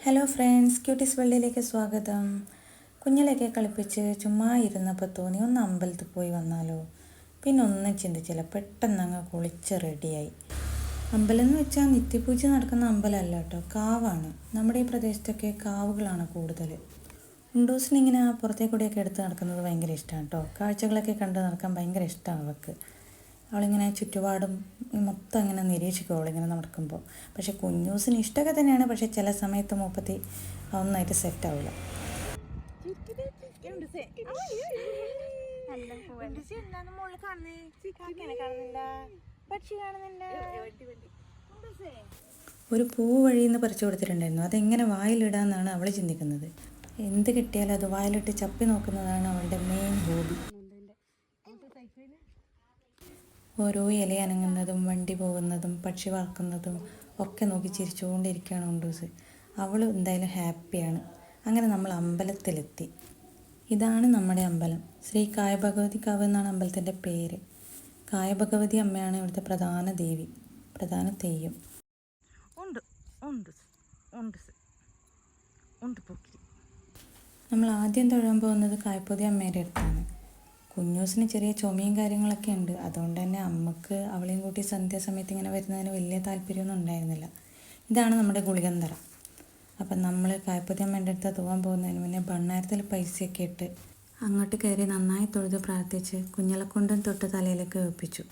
Hello friends quotes വേൾഡിലേക്ക് സ്വാഗതം. കുഞ്ഞിലൊക്കെ കളിപ്പിച്ച് ചുമ്മാ ഇരുന്നപ്പോൾ തോന്നി ഒന്ന് അമ്പലത്തിൽ പോയി വന്നാലോ. പിന്നെ ഒന്നും ചിന്തിച്ചില്ല പെട്ടെന്ന് അങ്ങ് കുളിച്ച് റെഡിയായി അമ്പലം എന്ന് വെച്ചാൽ നിത്യപൂജ നടക്കുന്ന അമ്പലമല്ല കേട്ടോ കാവാണ്. നമ്മുടെ ഈ പ്രദേശത്തൊക്കെ കാവുകളാണ് കൂടുതൽ ഉണ്ടൂസിനിങ്ങനെ ഇങ്ങനെ ആ പുറത്തേ എടുത്ത് നടക്കുന്നത് ഭയങ്കര ഇഷ്ടമാണ് കേട്ടോ. കാഴ്ചകളൊക്കെ കണ്ട് നടക്കാൻ ഭയങ്കര ഇഷ്ടമാണ് അവൾക്ക് അവളിങ്ങനെ ചുറ്റുപാടും മൊത്തം ഇങ്ങനെ നിരീക്ഷിക്കും അവളിങ്ങനെ നടക്കുമ്പോൾ. പക്ഷേ കുഞ്ഞൂസിന് ഇഷ്ടമൊക്കെ തന്നെയാണ്. പക്ഷേ ചില സമയത്ത് മൂപ്പത്തി ഒന്നായിട്ട് സെറ്റ് ആവില്ല. ഒരു പൂ വഴിയിൽ നിന്ന് പറിച്ചു കൊടുത്തിട്ടുണ്ടായിരുന്നു. അതെങ്ങനെ വായിലിടാന്നാണ് അവൾ ചിന്തിക്കുന്നത്. എന്ത് കിട്ടിയാലും അത് വായിലിട്ട് ചപ്പി നോക്കുന്നതാണ് അവളുടെ മെയിൻ ഹോബി ഓരോ ഇല അനങ്ങുന്നതും വണ്ടി പോകുന്നതും പക്ഷി പറക്കുന്നതും ഒക്കെ നോക്കി ചിരിച്ചുകൊണ്ടിരിക്കുകയാണ് ഉണ്ടൂസ്. അവൾ എന്തായാലും ഹാപ്പിയാണ്. അങ്ങനെ നമ്മൾ അമ്പലത്തിലെത്തി. ഇതാണ് നമ്മുടെ അമ്പലം. ശ്രീ കായഭഗവതി കാവ് എന്നാണ് അമ്പലത്തിന്റെ പേര്. കായഭഗവതി അമ്മയാണ് ഇവിടുത്തെ പ്രധാന ദേവി പ്രധാന തെയ്യം. ഉണ്ട് ഉണ്ട് ഉണ്ട് ഉണ്ട് പൊക്കി. നമ്മൾ ആദ്യം തൊഴാൻ പോകുന്നത് കായപ്പൊതി അമ്മയുടെ അടുത്താണ്. കുഞ്ഞൂസിന് ചെറിയ ചുമയും കാര്യങ്ങളൊക്കെ ഉണ്ട്. അതുകൊണ്ട് തന്നെ അമ്മയ്ക്ക് അവളെയും കൂട്ടി സന്ധ്യാസമയത്ത് ഇങ്ങനെ വരുന്നതിന് വലിയ താല്പര്യമൊന്നും ഉണ്ടായിരുന്നില്ല. ഇതാണ് നമ്മുടെ ഗുളികന്തറ അപ്പം നമ്മൾ കായപ്പൊതി അമ്മേന്റെ അടുത്ത് തൂവാൻ പോകുന്നതിന് മുന്നേ ഭണ്ണാരത്തിൽ പൈസയൊക്കെ ഇട്ട് അങ്ങോട്ട് കയറി നന്നായി തൊഴുത് പ്രാർത്ഥിച്ച് കുഞ്ഞളക്കൊണ്ടും തൊട്ട് തലയിലേക്ക് വെപ്പിച്ചു.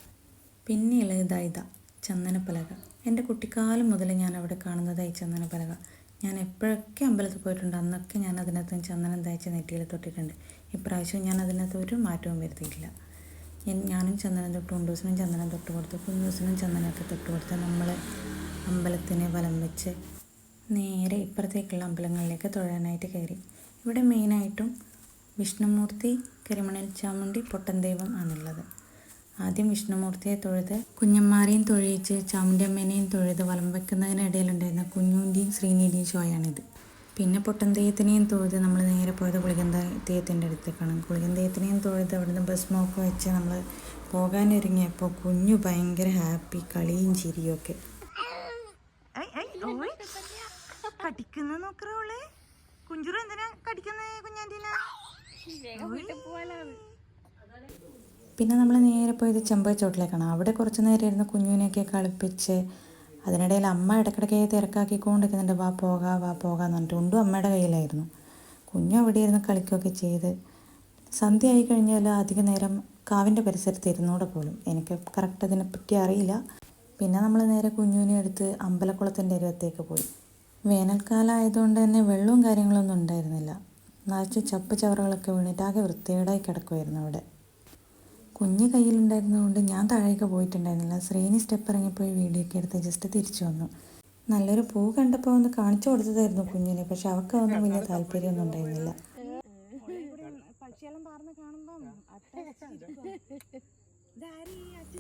പിന്നെയുള്ളത് ഇതാ ഇതാ ചന്ദനപ്പലക. എന്റെ കുട്ടിക്കാലം മുതൽ ഞാൻ അവിടെ കാണുന്നതായി ചന്ദനപ്പലക. ഞാൻ എപ്പോഴൊക്കെ അമ്പലത്തിൽ പോയിട്ടുണ്ട്. അന്നൊക്കെ ഞാൻ അതിനകത്ത് ചന്ദനം തയ്ച്ച് നെറ്റിയിൽ തൊട്ടിട്ടുണ്ട്. ഇപ്രാവശ്യം ഞാൻ അതിനകത്ത് ഒരു മാറ്റവും വരുത്തിയിട്ടില്ല. ഞാനും ചന്ദനം തൊട്ട് ഉണ്ടൂസിനും ചന്ദനം തൊട്ട് കൊടുത്തു. കുഞ്ഞൂസിനും ചന്ദനമൊക്കെ തൊട്ട് കൊടുത്ത് നമ്മൾ അമ്പലത്തിനെ വലം വെച്ച് നേരെ ഇപ്പുറത്തേക്കുള്ള അമ്പലങ്ങളിലേക്ക് തൊഴാനായിട്ട് കയറി. ഇവിടെ മെയിനായിട്ടും വിഷ്ണുമൂർത്തി കരിമണൽ ചാമുണ്ടി പൊട്ടൻ ദൈവം ആണുള്ളത്. ആദ്യം വിഷ്ണുമൂർത്തിയെ തൊഴുത് കുഞ്ഞന്മാരെയും തൊഴിയിച്ച് ചാമുണ്ടിയമ്മേനെയും തൊഴുത് വലം വെക്കുന്നതിനിടയിലുണ്ടായിരുന്ന കുഞ്ഞൂന്റെയും ശ്രീനീതിയും ഷോയാണിത്. പിന്നെ പൊട്ടൻ തെയ്യത്തിനെയും തൊഴുത് നമ്മൾ നേരെ പോയത് കുളികൻ തെയ്യത്തിന്റെ അടുത്തേക്കാണ്. കുളികൻ തെയ്യത്തിനെയും തൊഴുത് അവിടുന്ന് ബസ് മോക്ക് വെച്ച് നമ്മൾ പോകാനൊരുങ്ങിയപ്പോൾ കുഞ്ഞു ഭയങ്കര ഹാപ്പി കളിയും ചിരിയും ഒക്കെ. കടിക്കുന്ന നോക്കറോളെ കുഞ്ഞാണ്ടിനാ എന്തിനാ കടിക്കുന്നേ കുഞ്ഞാന്റീന? പിന്നെ നമ്മൾ നേരെ പോയത് ചെമ്പച്ചോട്ടിലേക്കാണ് അവിടെ കുറച്ച് നേരം ഇരുന്ന് കുഞ്ഞുവിനെയൊക്കെ കളിപ്പിച്ച് അതിനിടയിൽ അമ്മ ഇടയ്ക്കിടയ്ക്ക് തിരക്കാക്കിക്കൊണ്ടിരിക്കുന്നുണ്ട്. വാ പോകാ വാ പോകാന്ന് പറഞ്ഞിട്ട് ഉണ്ടും അമ്മയുടെ കയ്യിലായിരുന്നു. കുഞ്ഞു അവിടെ ഇരുന്ന് കളിക്കുകയൊക്കെ ചെയ്ത് സന്ധ്യ ആയി കഴിഞ്ഞാൽ അധിക നേരം കാവിന്റെ പരിസരത്ത് ഇരുന്നൂടെ പോലും. എനിക്ക് കറക്റ്റ് അതിനെപ്പറ്റി അറിയില്ല. പിന്നെ നമ്മൾ നേരെ കുഞ്ഞുവിനെ എടുത്ത് അമ്പലക്കുളത്തിന്റെ അരുവത്തേക്ക് പോയി. വേനൽക്കാലം ആയതുകൊണ്ട് തന്നെ വെള്ളവും കാര്യങ്ങളൊന്നും ഉണ്ടായിരുന്നില്ല. നിറച്ച് ചപ്പ് ചവറുകളൊക്കെ വീണിട്ട് ആകെ കിടക്കുമായിരുന്നു അവിടെ. കുഞ്ഞ് കയ്യിലുണ്ടായിരുന്നതുകൊണ്ട് ഞാൻ താഴേക്ക് പോയിട്ടുണ്ടായിരുന്നില്ല. ശ്രീനി സ്റ്റെപ്പ് ഇറങ്ങിപ്പോയി വീഡിയോ ഒക്കെ എടുത്ത് ജസ്റ്റ് തിരിച്ചു വന്നു. നല്ലൊരു പൂ കണ്ടപ്പോൾ ഒന്ന് കാണിച്ചു കൊടുത്തതായിരുന്നു കുഞ്ഞിനെ. പക്ഷെ അവൾക്ക് അതൊന്നും വലിയ താല്പര്യമൊന്നും ഉണ്ടായിരുന്നില്ല.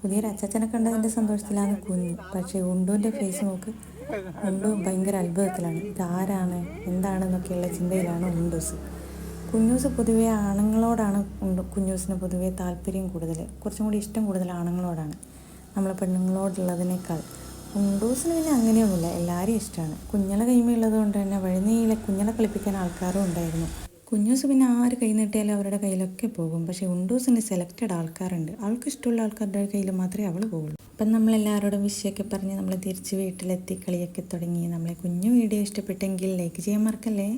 പുതിയൊരു അച്ചാച്ചനെ കണ്ടതിന്റെ സന്തോഷത്തിലാണ് കുഞ്ഞ്. പക്ഷെ ഉണ്ടുവിന്റെ ഫേസ് നോക്ക്. ഉണ്ടു ഭയങ്കര അത്ഭുതത്തിലാണ്. ഇതാരാണ്? എന്താണെന്നൊക്കെയുള്ള ചിന്തയിലാണ് ഉണ്ടൂസ്. കുഞ്ഞൂസ് പൊതുവേ ആണുങ്ങളോടാണ് ഉണ്ട് കുഞ്ഞൂസിന് പൊതുവേ താല്പര്യം കൂടുതൽ കുറച്ചും കൂടി ഇഷ്ടം കൂടുതൽ ആണുങ്ങളോടാണ്. നമ്മൾ പെണ്ണുങ്ങളോടുള്ളതിനേക്കാൾ. കുണ്ടൂസിന് പിന്നെ അങ്ങനെയൊന്നുമില്ല എല്ലാവരും ഇഷ്ടമാണ്. കുഞ്ഞളെ കൈമയുള്ളത് കൊണ്ട് തന്നെ വഴുന്നീലെ കുഞ്ഞളെ കളിപ്പിക്കാൻ ആൾക്കാരും ഉണ്ടായിരുന്നു. കുഞ്ഞൂസ് പിന്നെ ആര് കൈ നീട്ടിയാലും അവരുടെ കയ്യിലൊക്കെ പോകും. പക്ഷേ ഉണ്ടൂസിന് സെലക്റ്റഡ് ആൾക്കാരുണ്ട്. അവൾക്ക് ഇഷ്ടമുള്ള ആൾക്കാരുടെ കയ്യിൽ മാത്രമേ അവൾ പോകുള്ളൂ അപ്പം നമ്മളെല്ലാവരോടും വിഷയമൊക്കെ പറഞ്ഞ് നമ്മൾ തിരിച്ച് വീട്ടിലെത്തി കളിയൊക്കെ തുടങ്ങി. നമ്മളെ കുഞ്ഞു വീഡിയോ ഇഷ്ടപ്പെട്ടെങ്കിൽ ലൈക്ക് ചെയ്യാൻ മറക്കല്ലേ?